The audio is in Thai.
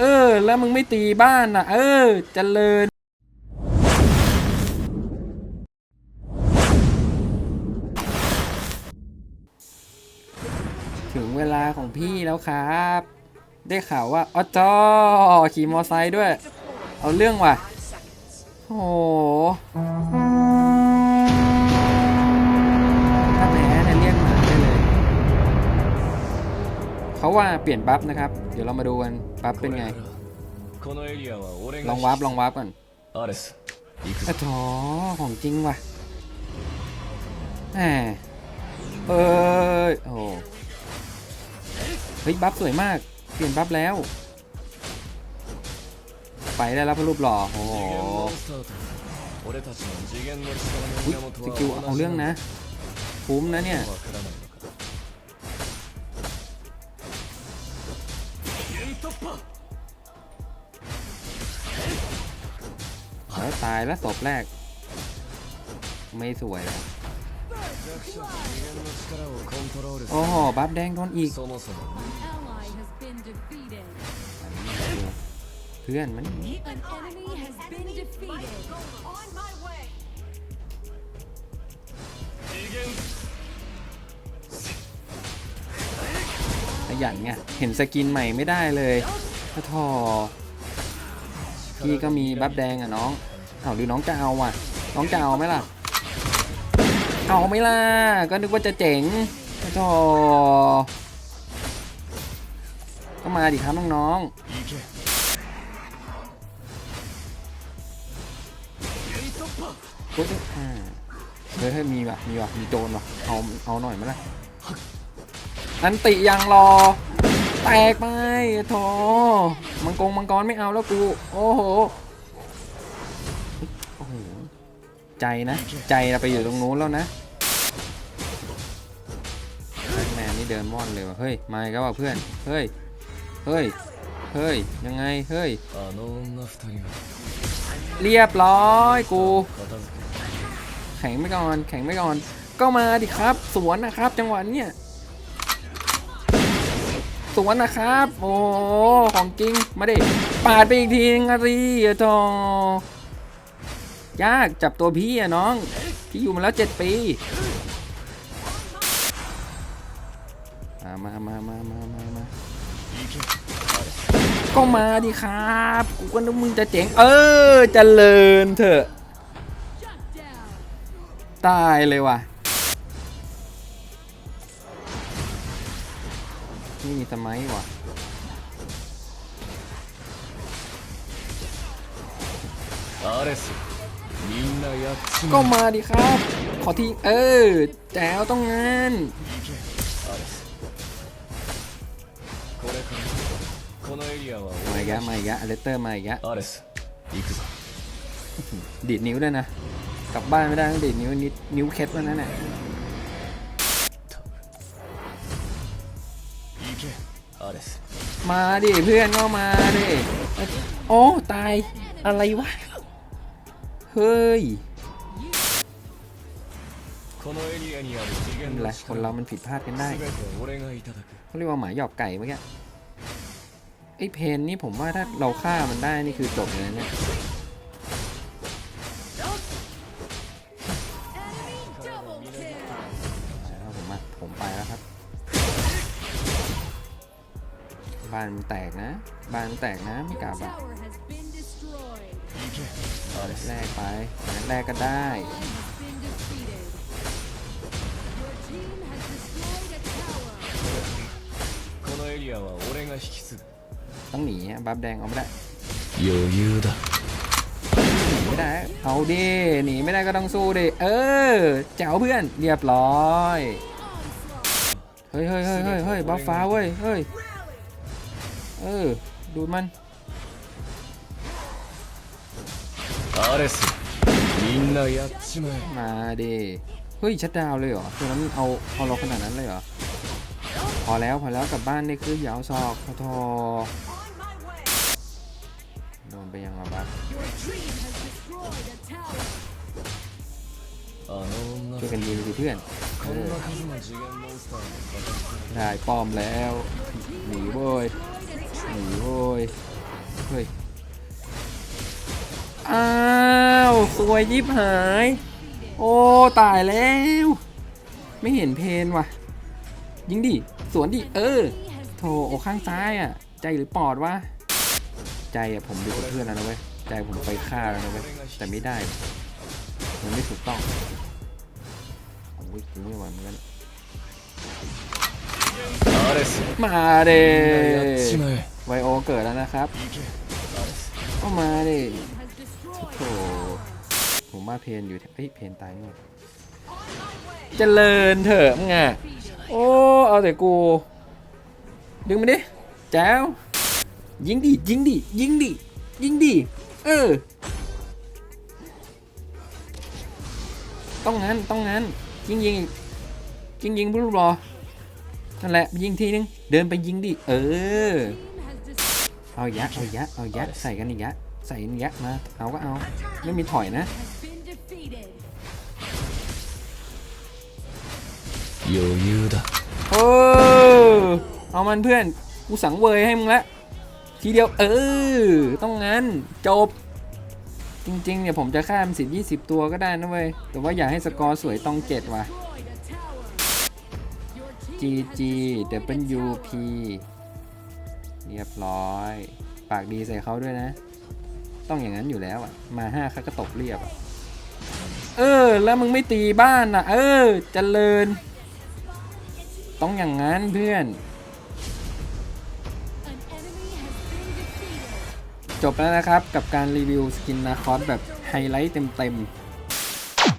เออ แล้วมึงไม่ตีบ้านน่ะ เออเจริญถึงเวลาของพี่แล้วครับ ได้ข่าวว่าอ๋อจอขี่มอไซค์ด้วย เอาเรื่องว่ะ โอ้ เขาว่าเปลี่ยนบัฟนะครับ เดี๋ยวเรามาดูกันบัฟเป็นไง ลองวาร์ปลองวาร์ปก่อนอะถอของจริงว่ะแหมเออโอ้เฮ้ยบัฟสวยมาก เปลี่ยนบัฟแล้ว ไปได้แล้วพระรูปหล่อโอ้โหสกิลเอาเรื่องนะคุ้มนะเนี่ย โอ้ตายแล้วศพแรก ไม่สวยแล้วโอ้โห บัฟแดงโดนอีก เพื่อนมัน ยันไงเห็นสกินใหม่ไม่ได้เลยพระทอพี่ก็มีบัฟแดงอะน้องเอาหรือน้องจะเอาอะ น้องจะเาไหมล่ะ เอาไหมล่ะ ก็นึกว่าจะเจ๋งพระทอก็มาดิครับน้องๆเฮ้ยมีว่ะมีว่ะมีโจรว่ะเอาเอาหน่อยไหมล่ะ อันติยังรอ แตกไปโถมังกรมังกรไม่เอาแล้วกู โอ้โหโอ้โห ใจนะ ใจเราไปอยู่ตรงนู้นแล้วนะแมนนี่เดินม่อนเลยวะเฮ้ย มาก็ว่าเพื่อน เฮ้ย เฮ้ย เฮ้ย ยังไง เฮ้ย เรียบร้อยกู แข็งไม่ก่อน แข็งไม่ก่อน ก็มาดิครับ สวนนะครับ จังหวะเนี้ย สวนนะครับ โอ้ของจริงมาดิปาดไปอีกทีนึงอะรีอทอยากจับตัวพี่อะน้อง พี่อยู่มาแล้วเจ็ดปีมามามามามามามาก็มาดิครับ กูก็นึกมึงจะเจ๋ง เออจเจริญเถอะ ตายเลยว่ะ นี่มีสมัยวะก็มาดิครับ ขอที่เออแจ๋วต้องงานมาอีกแล้วมาอีกแล้วเลสเตอร์มาอีกแล้วดีดนิ้วด้วยนะ กลับบ้านไม่ได้ต้องดีดนิ้วนิ้วเคล็ดวันนั้นแหละ มาดิเพื่อนก็มาดิโอ้ตายอะไรวะ เฮ้ยนั่นแหละคนเรามันผิดพลาดกันได้เขาเรียกว่าหมาหยอกไก่เมื่อกี้ไอ้เพนนี่ผมว่าถ้าเราฆ่ามันได้นี่คือจบเลยเนี่ย บ้านมันแตกนะ บ้านมันแตกนะไม่กลับอะตอแรกไปตอนแรกก็ได้ต้องหนีบับแดงเอาไม่ได้ไม่ได้ เอาดิหนีไม่ได้ก็ต้องสู้ดิ เออแจ๋วเพื่อน เรียบร้อย เฮ้ยเฮ้ยเฮ้ยเฮ้ยบัฟฟ้าเว้ย เฮ้ย เออ ดูมันอาเรสมินนายัชิมามาดิเฮ้ย ชัดดาวเลยเหรอตัวนั้นเอาเอาเราขนาดนั้นเลยเหรอ พอแล้ว พอแล้วกลับบ้านได้คือยาวซอกพอทอนไปยังระบัดช่วยกันดีงสิเพื่อนได้ป้อมแล้ว หนีเว้ย โอ้ยเฮ้ย อ้าว สวยยิบหาย โอ้ ตายแล้ว ไม่เห็นเพนวะยิงดิ สวนดิ เออ โถโอข้างซ้ายอะ ใจหรือปอดวะ ใจอะผมดูกับเพื่อนแล้วนะเว้ย ใจผมไปฆ่าแล้วนะเว้ย แต่ไม่ได้ มันไม่ถูกต้องโอ้ยไม่ไหวเหมือนกันมาเด้ ไวโอเกิดแล้วนะครับก็มาดิโถผมว่าเพนอยู่เฮ้ยเพนตายนี่หว่เจริญเถอะมึงอะโอ้เอาแต่กู ดึงมาดิแจ้วยิงดิยิงดิยิงดิยิงดิเออต้องงั้นต้องงั้นยิงยิงยิงยิงบุรุรอนั่นแหละยิงทีนึงเดินไปยิงดิเออ เอายะเอายะเอายะใส่กันอีกยะใส่อีกยะมาเอาก็เอาไม่มีถอยนะโยู่ย่ดโอ้เอามันเพื่อนกูสังเวยให้มึงละทีเดียวเออต้องงั้นจบ จริงๆเนี่ยผมจะข้ามสิบยี่สิบตัวก็ได้นะเว้ยแต่ว่าอยากให้สกอร์สวยต้องเจ็ดว่ะ G G W P เรียบร้อย ปากดีใส่เขาด้วยนะ ต้องอย่างนั้นอยู่แล้วอะ มาห้าเขาก็ตบเรียบอะ เออ แล้วมึงไม่ตีบ้านอะ เออเจริญ ต้องอย่างนั้นเพื่อน จบแล้วนะครับกับการรีวิวสกินนาคอสแบบไฮไลท์เต็มๆ